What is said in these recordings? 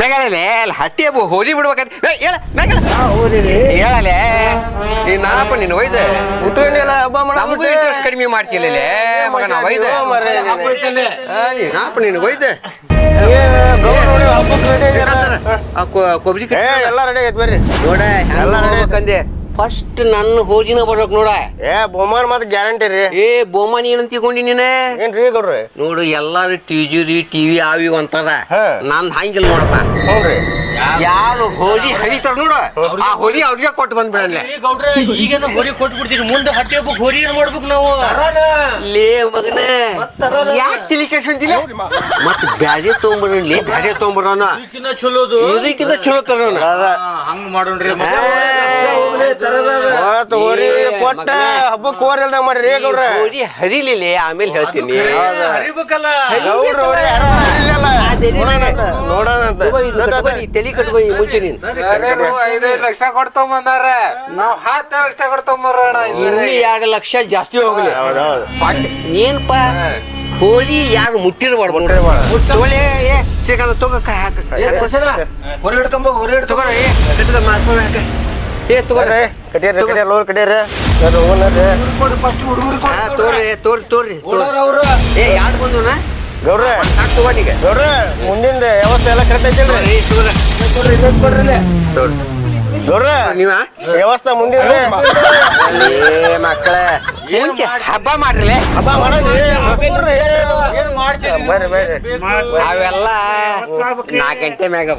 ಮೇಘಾಲಯಲೆ ಅಲ್ಲಿ ಹಟ್ಟಿ ಹೋಲಿ ಬಿಡ್ಬೇಕಂತ. ಏ, ಹೇಳ ಮೇಘಾಲ ಹೇಳಲೆ ನೀನ್ ನಾನಪ್ಪ ನೀನು ಒಯ್ದೆ. ಹಬ್ಬ ನಮಗೂ ಇಂಟ್ರೆಸ್ಟ್ ಕಡಿಮೆ ಮಾಡ್ತಿಲ್ಲ ಮಗ ಒಯ್ದೆ. ನಾಪ ನೀನು ಒಯ್ದೆ. ಕೊಬ್ಬರಿ ಏ ಎಲ್ಲ ರೆಡಿ ಆಗೈತೆ ಬರ್ರಿ. ನೋಡ ಎಲ್ಲ ರೆಡಿ. ಕಂದೆ ಫಸ್ಟ್ ನನ್ನ ಹೋಜಿನ ಬರ್ಬೇಕು ನೋಡ. ಏ ಬೊಮ್ಮನ್ ಮಾತ್ರ ಗ್ಯಾರಂಟಿ ರೀ. ಏ ಬೊಮ್ಮನ್ ಏನಂತ ತಿಳ್ಕೊಂಡಿ ನೀನೆ? ಏನ್ರಿ ಗೌಡ್ರಿ? ನೋಡು ಎಲ್ಲಾರು ಟಿಜಿ ಟಿವಿ ಆವಿ ಅಂತಾರ. ಹಾ. ನಂದ್ ಹಂಗಿಲ್ಲ ನೋಡಪ್ಪ. ಯಾರು ಹೋಲಿ ಹರಿತಾರ ನೋಡು. ಆ ಹೋಲಿ ಅವ್ರಿಗೆ ಕೊಟ್ಟು ಬಂದ್ಬಿಡಲ್ಲ. ಗೌಡ್ರ ಈಗೇನು ಹೋಲಿ ಕೊಟ್ಟು ಬಿಡ್ತೀನಿ ಮುಂದೆ ಹಟ್ಟಿ ಹಬ್ಬಕ್ಕೆ ಹೋಲಿ ಏನ್ ಮಾಡ್ಬೇಕು ನಾವು? ಲೇ ಮಗನ. ಯಾಕೆ ತಿಳಿ ಕೆಡ್ಸಂತಿಲ್ಲ ಮತ್ ಬ್ಯಾರೆ ತೊಗೊಂಬರಲಿ ಬ್ಯಾರೆ ತಗೊಂಬರೋಣ ಇದಕ್ಕಿಂತ ಚಲೋದು. ಇದಕ್ಕಿಂತ ಚಲೋ ತರೋಣ ಹಂಗ ಹಂಗ್ ಮಾಡೋಣ್ರಿ. ಮತ್ ಕೊಟ್ಟ ಹಬ್ಬಕ್ಕೆ ಹೋರಿ ಇಲ್ದಂಗ ಮಾಡ್ರಿ ಗೌಡ್ರ. ಹೋಲಿ ಹರಿಲಿಲ್ಲ ಆಮೇಲೆ ಹೇಳ್ತೀನಿ. ಹರಿಬೇಕಲ್ಲ. ಇದು ಕಟ್ಕೋ, ಈ ತಲಿ ಕಟ್ಕೋ ಮುಂಚೆ ನೀನು. ಐದೈದು ಲಕ್ಷ ಕೊಡ್ತೊಂಬಂದಾರ. ನಾವ್ ಹತ್ತು ಲಕ್ಷ ಇನ್ನು ಎರಡು ಲಕ್ಷ ಜಾಸ್ತಿ ಹೋಗ್ಲಿ. ಏನಪ್ಪ ಹೋಳಿ ಯಾರು ಮುಟ್ಟಿರ್ಬಾರ್ದು ಹೋಳಿ ಏ ಶ್ರೀಕಾಂತ ತಗೋ ಕೈ ಹಾಕ. ಹೊರಿ ಹಿಡ್ಕೊಂಬ ಹೊರಿ ಹಿಡ್ಕೊಂಡ್ರೆ ಮಾಡ್ಕೊಂಡು ಹಾಕ ಏ ತಗೋರ. ಕಟೀರಿ ಲೋರ್ ಹೋಗೋಣ್ರಿ. ಫಸ್ಟ್ ಹುಡುಗರು ಹಾ ತೋರಿ ತೋರಿ ತೋರಿ ತೋರಿ. ಅವರು. ಏ ಯಾರು ಬಂದವನ? ಗೌಡ್ರ. ಸಾಕು ತಗೋ ನೀಗ. ಗೌಡ್ರ ಮುಂದಿನ ವ್ಯವಸ್ಥೆ ಎಲ್ಲ ಕರೆಕ್ಟ್ ಐತಿಲ್ರಿ ತೋರಿ ತಗೋರ. ತೋರಿ. ಗೌಡ್ರ ನೀವ? ವ್ಯವಸ್ಥೆ ಮುಂದಿನ ಏ ಮಕ್ಕಳ. ಮುಂಚೆ ಹಬ್ಬ ಮಾಡ್ರಿ ಹಬ್ಬ ಮಾಡನ್ರಿ ಏನ್ ಮಾಡ್ತೀರಿ ಬರ್ರಿ ಬರ್ರಿ ಅವೆಲ್ಲ ನಾಲ್ಕು ಗಂಟೆ ಮ್ಯಾಗ.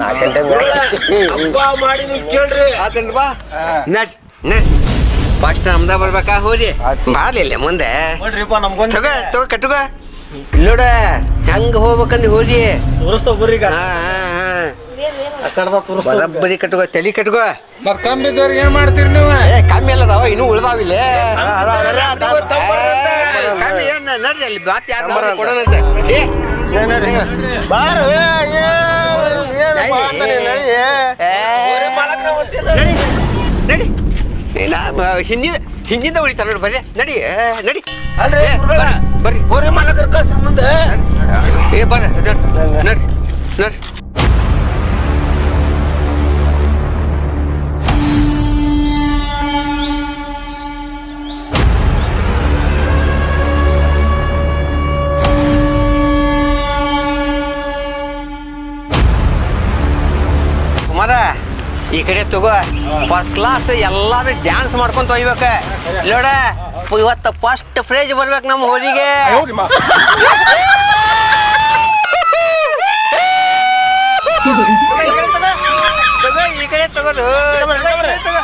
ನಾಲ್ಕು ಗಂಟೆ ಮಾಡಿ ನೀವು ಕೇಳ್ರಿ ಆತೇನ್ ಬಾ ನಟ್ ನಟ್ ಫಸ್ಟ್ ನಮ್ದ ಬರ್ಬೇಕಾ ಹೋರಿ ಬಾರ್ಲಿಲ್ಲ ಮುಂದೆ ತಗೋ ತಗೋ ಕಟ್ಟುಗ ನೋಡ ಹೆಂಗ್ ಹೋಗ್ಬೇಕಂದ್ ಹೋರಿ ತೋರಿಸ್ತಾವ ಬರ್ರಿ ಹಾ ಹಾ ಬರಬ್ಬರಿ ಕಟ್ಟುಗ ತಲಿ ಕಟ್ಟುಗ ಮತ್ ಕಂಬಿದ್ದವ್ರಿಗೆ ಏನ್ ಮಾಡ್ತೀರಿ ನೀವು ಏ ಕಮ್ಮಿ ಅಲ್ಲದಾವ ಇನ್ನೂ ಉಳ್ದಾವಿಲ್ಲ ಕಮ್ಮಿ ಏನ್ ನಡ್ರಿ ಅಲ್ಲಿ ಬಾತ್ ಯಾರು ಕೊಡೋಣಂತ ಏ ಬಾರ ನಡಿ ಏ, ನಡಿ ಇಲ್ಲ ಹಿಂದಿನ ಹಿಂದಿಂದ ಉಳಿತಾರ ನೋಡಿ ಬರ್ರಿ ನಡಿ ಏ, ನಡಿ ಅಲ್ರಿ ಬರ್ರಿ, ಬರ್ರಿ ಹೊರಿ ಮಾಲಕರ ಕಳ್ಸ್ರಿ ಮುಂದೆ ಏ ಬರ್ರಿ ನಡಿ ನಡಿ ನಡ್ರಿ ಈ ಕಡೆ ತಗೋ. ಫಸ್ಟ್ ಕ್ಲಾಸ್ ಎಲ್ಲಾರು ಡ್ಯಾನ್ಸ್ ಮಾಡ್ಕೊಂತ ಹೋಗ್ಬೇಕ ನೋಡ ಇವತ್ತು ಫಸ್ಟ್ ಫ್ರೇಜ್ ಬರ್ಬೇಕು ನಮ್ಮ ಹೋಲಿಗೆ ಕಡೆ ಈ ಕಡೆ ತಗೋ.